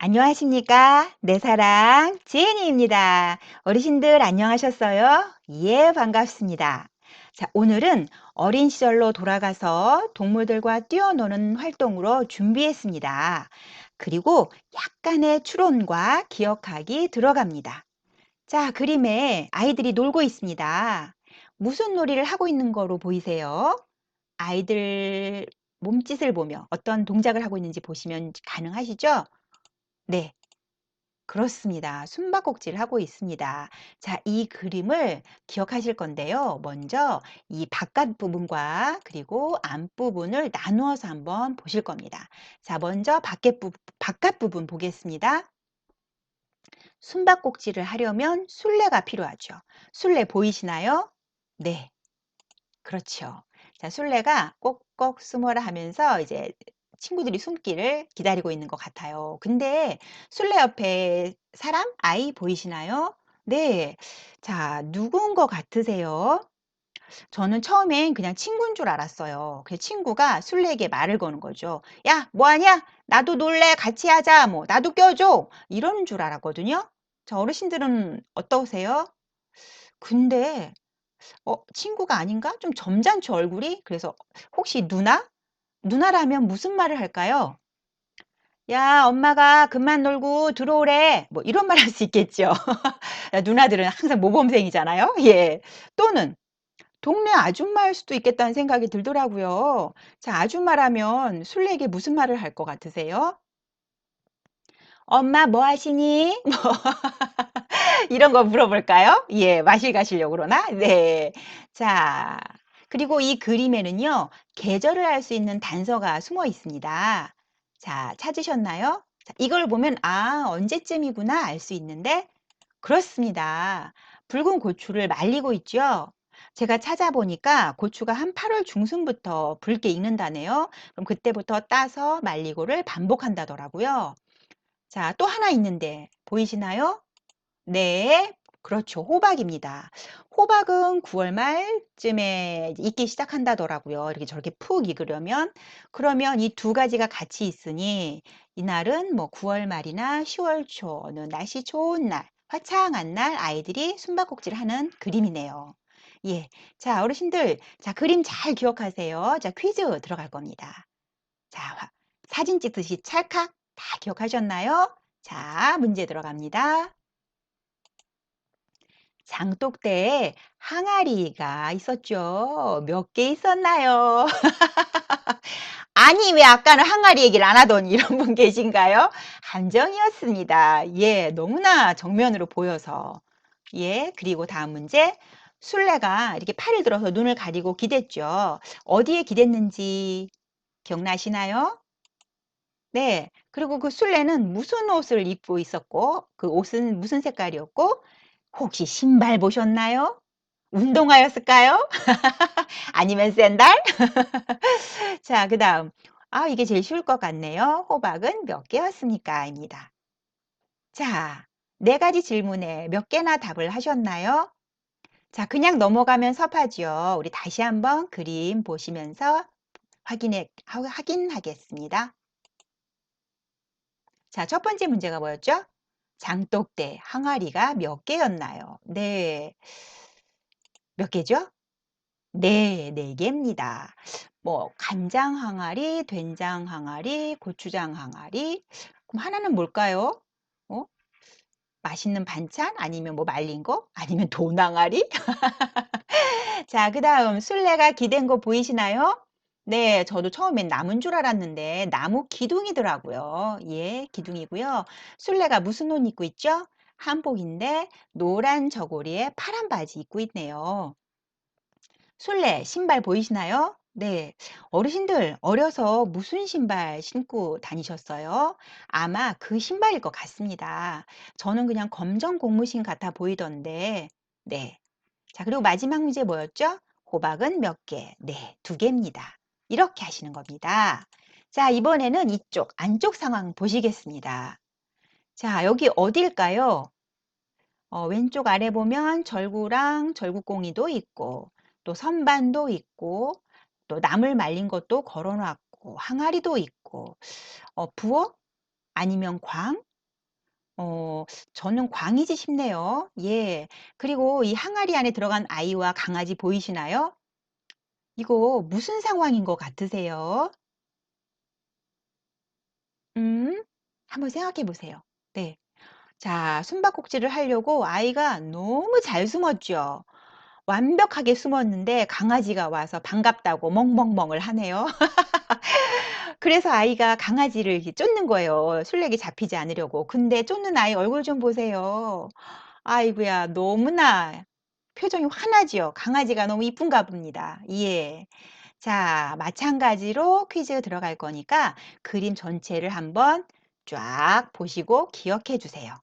안녕하십니까? 내 사랑 지혜니입니다. 어르신들 안녕하셨어요? 예, 반갑습니다. 자, 오늘은 어린 시절로 돌아가서 동물들과 뛰어노는 활동으로 준비했습니다. 그리고 약간의 추론과 기억하기 들어갑니다. 자, 그림에 아이들이 놀고 있습니다. 무슨 놀이를 하고 있는 거로 보이세요? 아이들 몸짓을 보며 어떤 동작을 하고 있는지 보시면 가능하시죠? 네. 그렇습니다. 숨바꼭질을 하고 있습니다. 자, 이 그림을 기억하실 건데요. 먼저 이 바깥 부분과 그리고 앞 부분을 나누어서 한번 보실 겁니다. 자, 먼저 밖에 부, 바깥 부분 보겠습니다. 숨바꼭질을 하려면 술래가 필요하죠. 술래 보이시나요? 네. 그렇죠. 자, 술래가 꼭꼭 숨어라 하면서 이제 친구들이 숨기를 기다리고 있는 것 같아요. 근데 술래 옆에 사람, 아이 보이시나요? 네. 자, 누군 것 같으세요? 저는 처음엔 그냥 친구인 줄 알았어요. 그 친구가 술래에게 말을 거는 거죠. 야, 뭐 하냐? 나도 놀래. 같이 하자. 뭐, 나도 껴줘. 이러는 줄 알았거든요. 자, 어르신들은 어떠세요? 근데, 어, 친구가 아닌가? 좀 점잖죠, 얼굴이? 그래서, 혹시 누나? 누나라면 무슨 말을 할까요? 야, 엄마가 그만 놀고 들어오래. 뭐 이런 말 할 수 있겠죠. 누나들은 항상 모범생이잖아요. 예. 또는 동네 아줌마일 수도 있겠다는 생각이 들더라고요. 자, 아줌마라면 술래에게 무슨 말을 할 것 같으세요? 엄마 뭐 하시니? 뭐 이런 거 물어볼까요? 예, 마실 가시려고 그러나? 네. 자, 그리고 이 그림에는요, 계절을 알 수 있는 단서가 숨어 있습니다. 자, 찾으셨나요? 자, 이걸 보면, 아, 언제쯤이구나 알 수 있는데, 그렇습니다. 붉은 고추를 말리고 있죠? 제가 찾아보니까 고추가 한 8월 중순부터 붉게 익는다네요. 그럼 그때부터 따서 말리고를 반복한다더라고요. 자, 또 하나 있는데, 보이시나요? 네, 그렇죠. 호박입니다. 호박은 9월 말쯤에 익기 시작한다더라고요. 이렇게 저렇게 푹 익으려면. 그러면 이 두 가지가 같이 있으니 이날은 뭐 9월 말이나 10월 초 어느 날씨 좋은 날, 화창한 날 아이들이 숨바꼭질 하는 그림이네요. 예. 자, 어르신들, 자, 그림 잘 기억하세요. 자, 퀴즈 들어갈 겁니다. 자, 화- 사진 찍듯이 찰칵 다 기억하셨나요? 자, 문제 들어갑니다. 장독대에 항아리가 있었죠. 몇 개 있었나요? 아니, 왜 아까는 항아리 얘기를 안 하더니 이런 분 계신가요? 함정이었습니다. 예, 너무나 정면으로 보여서. 예, 그리고 다음 문제. 술래가 이렇게 팔을 들어서 눈을 가리고 기댔죠. 어디에 기댔는지 기억나시나요? 네. 그리고 그 술래는 무슨 옷을 입고 있었고, 그 옷은 무슨 색깔이었고, 혹시 신발 보셨나요? 운동화였을까요? 아니면 샌들? 자, 그 다음. 아, 이게 제일 쉬울 것 같네요. 호박은 몇 개였습니까? 입니다. 자, 네 가지 질문에 몇 개나 답을 하셨나요? 자, 그냥 넘어가면 섭하죠. 우리 다시 한번 그림 보시면서 확인해, 하- 확인하겠습니다. 자, 첫 번째 문제가 뭐였죠? 장독대 항아리가 몇 개였나요? 네. 몇 개죠? 네, 네 개입니다. 뭐 간장 항아리, 된장 항아리, 고추장 항아리. 그럼 하나는 뭘까요? 어? 맛있는 반찬? 아니면 뭐 말린 거? 아니면 돈 항아리? 자, 그 다음 술래가 기댄 거 보이시나요? 네, 저도 처음엔 나무인 줄 알았는데 나무 기둥이더라고요. 예, 기둥이고요. 술래가 무슨 옷 입고 있죠? 한복인데 노란 저고리에 파란 바지 입고 있네요. 술래 신발 보이시나요? 네. 어르신들 어려서 무슨 신발 신고 다니셨어요? 아마 그 신발일 것 같습니다. 저는 그냥 검정 고무신 같아 보이던데. 네. 자, 그리고 마지막 문제 뭐였죠? 호박은 몇 개? 네, 두 개입니다. 이렇게 하시는 겁니다. 자, 이번에는 이쪽 안쪽 상황 보시겠습니다. 자, 여기 어딜까요? 어, 왼쪽 아래 보면 절구랑 절구꽁이도 있고 또 선반도 있고 또 나물 말린 것도 걸어 놨고 항아리도 있고 어, 부엌 아니면 광 어 저는 광이지 싶네요. 예. 그리고 이 항아리 안에 들어간 아이와 강아지 보이시나요? 이거 무슨 상황인 것 같으세요? 음. 한번 생각해 보세요. 네. 자, 숨바꼭질을 하려고 아이가 너무 잘 숨었죠. 완벽하게 숨었는데 강아지가 와서 반갑다고 멍멍멍을 하네요. 그래서 아이가 강아지를 쫓는 거예요. 술래기 잡히지 않으려고. 근데 쫓는 아이 얼굴 좀 보세요. 아이고야, 너무나 표정이 환하지요. 강아지가 너무 이쁜가 봅니다. 예. 자, 마찬가지로 퀴즈 들어갈 거니까 그림 전체를 한번 쫙 보시고 기억해 주세요.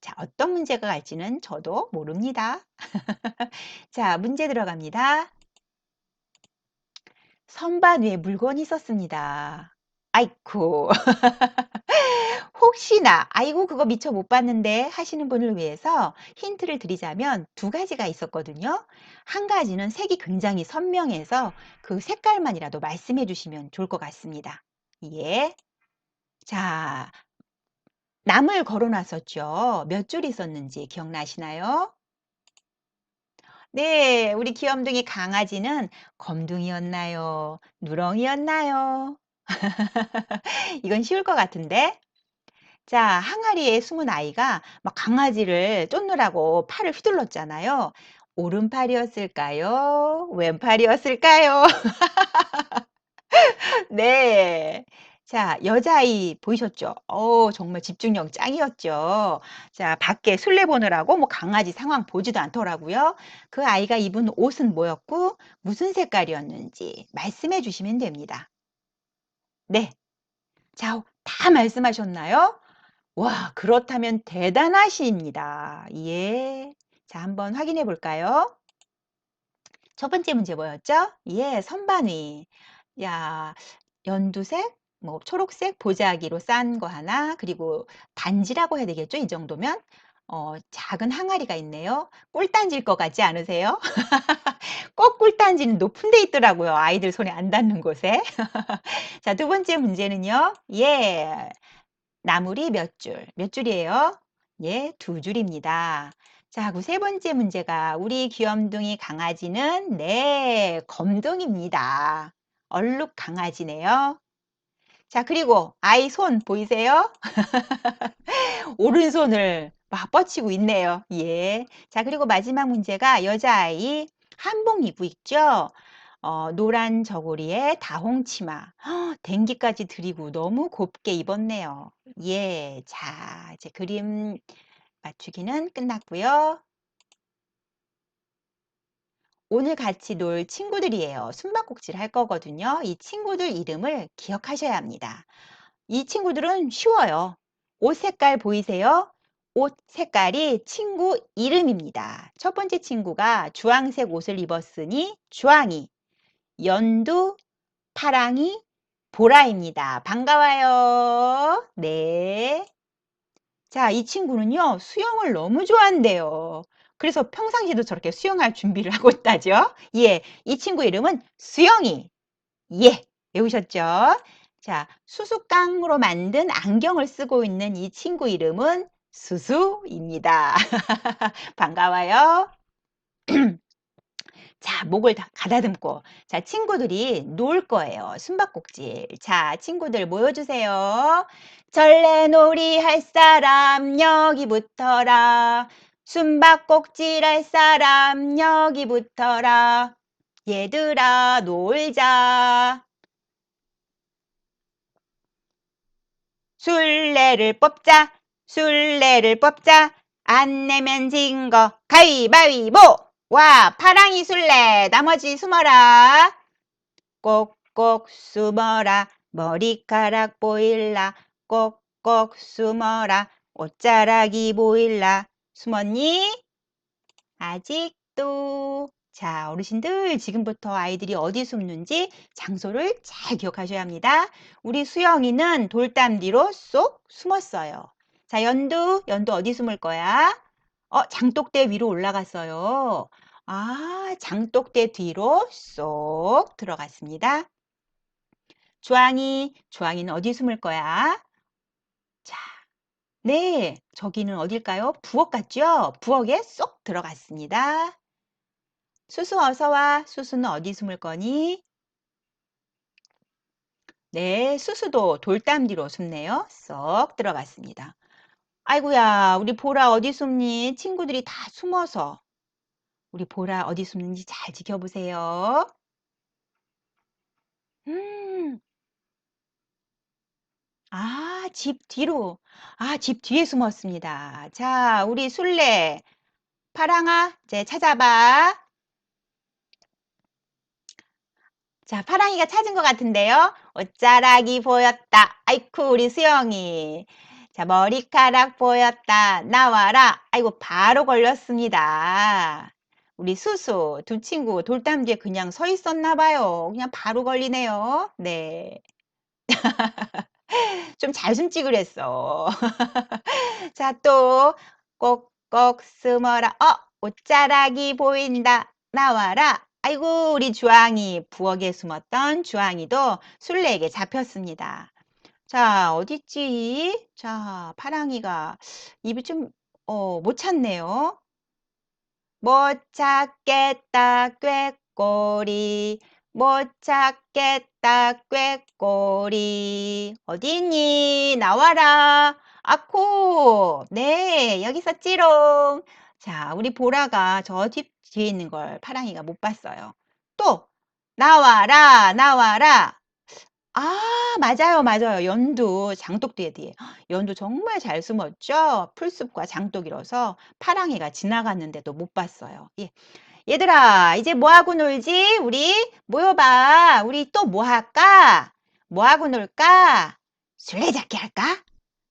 자, 어떤 문제가 갈지는 저도 모릅니다. 자, 문제 들어갑니다. 선반 위에 물건이 있었습니다. 아이쿠. 혹시나 '아이고 그거 미처 못 봤는데.' 하시는 분을 위해서 힌트를 드리자면 두 가지가 있었거든요. 한 가지는 색이 굉장히 선명해서 그 색깔만이라도 말씀해 주시면 좋을 것 같습니다. 예. 자 나물 걸어 놨었죠. 몇 줄 있었는지 기억나시나요? 네. 우리 귀염둥이 강아지는 검둥이였나요? 누렁이였나요? 이건 쉬울 것 같은데. 자, 항아리에 숨은 아이가 막 강아지를 쫓느라고 팔을 휘둘렀잖아요. 오른팔이었을까요? 왼팔이었을까요? 네. 자, 여자아이 보이셨죠? 어 정말 집중력 짱이었죠. 자, 밖에 술래 보느라고 뭐 강아지 상황 보지도 않더라고요. 그 아이가 입은 옷은 뭐였고 무슨 색깔이었는지 말씀해 주시면 됩니다. 네. 자, 다 말씀하셨나요? 와, 그렇다면 대단하십니다. 예. 자, 한번 확인해 볼까요? 첫 번째 문제 뭐였죠? 예, 선반위. 야, 연두색, 뭐 초록색 보자기로 싼 거 하나, 그리고 단지라고 해야 되겠죠? 이 정도면. 어, 작은 항아리가 있네요. 꿀단지일 것 같지 않으세요? 꼭 꿀단지는 높은 데 있더라고요. 아이들 손에 안 닿는 곳에. 자, 두 번째 문제는요. 예. 나물이 몇 줄? 몇 줄이에요? 예, 두 줄입니다. 자, 그 세 번째 문제가 우리 귀염둥이 강아지는 네, 검둥입니다. 얼룩 강아지네요. 자, 그리고 아이 손 보이세요? 오른손을 막 뻗치고 있네요. 예. 자, 그리고 마지막 문제가 여자아이 한복 입고 있죠? 어, 노란 저고리에 다홍 치마. 댕기까지 드리고 너무 곱게 입었네요. 예. 자, 이제 그림 맞추기는 끝났고요. 오늘 같이 놀 친구들이에요. 숨바꼭질 할 거거든요. 이 친구들 이름을 기억하셔야 합니다. 이 친구들은 쉬워요. 옷 색깔 보이세요? 옷 색깔이 친구 이름입니다. 첫 번째 친구가 주황색 옷을 입었으니 주황이, 연두, 파랑이, 보라입니다. 반가워요. 네. 자, 이 친구는요, 수영을 너무 좋아한대요. 그래서 평상시에도 저렇게 수영할 준비를 하고 있다죠. 예, 이 친구 이름은 수영이. 예, 외우셨죠? 자, 수수깡으로 만든 안경을 쓰고 있는 이 친구 이름은 수수입니다. 반가워요. 자, 목을 다 가다듬고. 자, 친구들이 놀 거예요. 숨바꼭질. 자, 친구들 모여주세요. 전래놀이 할 사람 여기 붙어라. 숨바꼭질 할 사람 여기 붙어라. 얘들아, 놀자. 술래를 뽑자. 술래를 뽑자. 안 내면 진 거 가위바위보. 와, 파랑이 술래. 나머지 숨어라. 꼭꼭 숨어라. 머리카락 보일라. 꼭꼭 숨어라. 옷자락이 보일라. 숨었니? 아직도. 자, 어르신들 지금부터 아이들이 어디 숨는지 장소를 잘 기억하셔야 합니다. 우리 수영이는 돌담 뒤로 쏙 숨었어요. 자, 연두, 연두 어디 숨을 거야? 어, 장독대 위로 올라갔어요. 아, 장독대 뒤로 쏙 들어갔습니다. 주황이, 주황이는 어디 숨을 거야? 자, 네, 저기는 어딜까요? 부엌 같죠? 부엌에 쏙 들어갔습니다. 수수 어서 와. 수수는 어디 숨을 거니? 네, 수수도 돌담 뒤로 숨네요. 쏙 들어갔습니다. 아이고야, 우리 보라 어디 숨니? 친구들이 다 숨어서. 우리 보라 어디 숨는지 잘 지켜보세요. 음, 아, 집 뒤로. 아, 집 뒤에 숨었습니다. 자, 우리 술래. 파랑아, 이제 찾아봐. 자, 파랑이가 찾은 것 같은데요. 옷자락이 보였다. 아이쿠, 우리 수영이. 자, 머리카락 보였다. 나와라. 아이고, 바로 걸렸습니다. 우리 수수, 두 친구 돌담 뒤에 그냥 서 있었나 봐요. 그냥 바로 걸리네요. 네. 좀잘 숨지 그랬어. 자, 또 꼭꼭 숨어라. 어, 옷자락이 보인다. 나와라. 아이고, 우리 주황이 부엌에 숨었던 주황이도 술래에게 잡혔습니다. 자, 어딨지? 자, 파랑이가 입이 좀, 어, 못 찾네요. 못 찾겠다, 꾀꼬리. 못 찾겠다, 꾀꼬리. 어디니? 나와라. 아코. 네, 여기 있었지롱. 자, 우리 보라가 저 뒤, 뒤에 있는 걸 파랑이가 못 봤어요. 또, 나와라, 나와라. 아, 맞아요, 맞아요. 연두, 장독 뒤에 뒤에. 연두 정말 잘 숨었죠? 풀숲과 장독이라서 파랑이가 지나갔는데도 못 봤어요. 예. 얘들아, 이제 뭐하고 놀지? 우리 모여봐. 우리 또 뭐 할까? 뭐하고 놀까? 술래잡기 할까?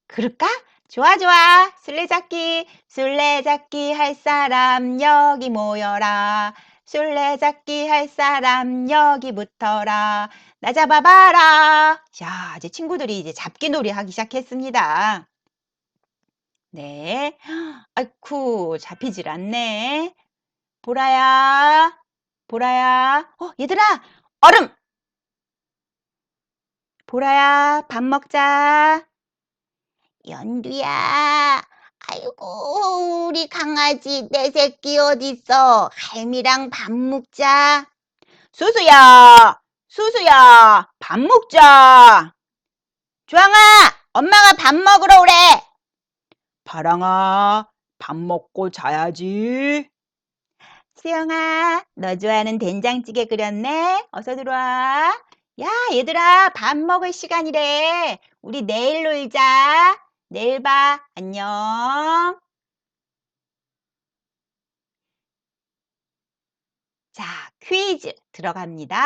그럴까? 좋아, 좋아. 술래잡기, 술래잡기 할 사람 여기 모여라. 술래잡기 할 사람 여기 붙어라. 나 잡아봐라. 자, 이제 친구들이 이제 잡기 놀이 하기 시작했습니다. 네. 아이쿠, 잡히질 않네. 보라야, 보라야. 어, 얘들아, 얼음! 보라야, 밥 먹자. 연두야, 아이고, 우리 강아지, 내 새끼 어딨어? 할미랑 밥 먹자. 수수야, 수수야, 밥 먹자. 주황아, 엄마가 밥 먹으러 오래. 파랑아, 밥 먹고 자야지. 수영아, 너 좋아하는 된장찌개 끓였네? 어서 들어와. 야, 얘들아, 밥 먹을 시간이래. 우리 내일 놀자. 내일 봐. 안녕. 자, 퀴즈 들어갑니다.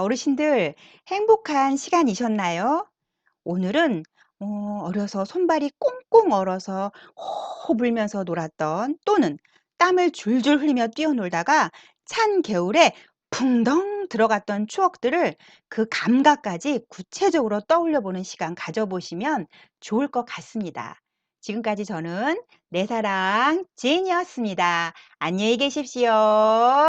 어르신들 행복한 시간이셨나요? 오늘은 어 어려서 손발이 꽁꽁 얼어서 호호 불면서 놀았던 또는 땀을 줄줄 흘리며 뛰어놀다가 찬 겨울에 붕덩 들어갔던 추억들을 그 감각까지 구체적으로 떠올려 보는 시간 가져보시면 좋을 것 같습니다. 지금까지 저는 내 사랑 제인이었습니다. 안녕히 계십시오.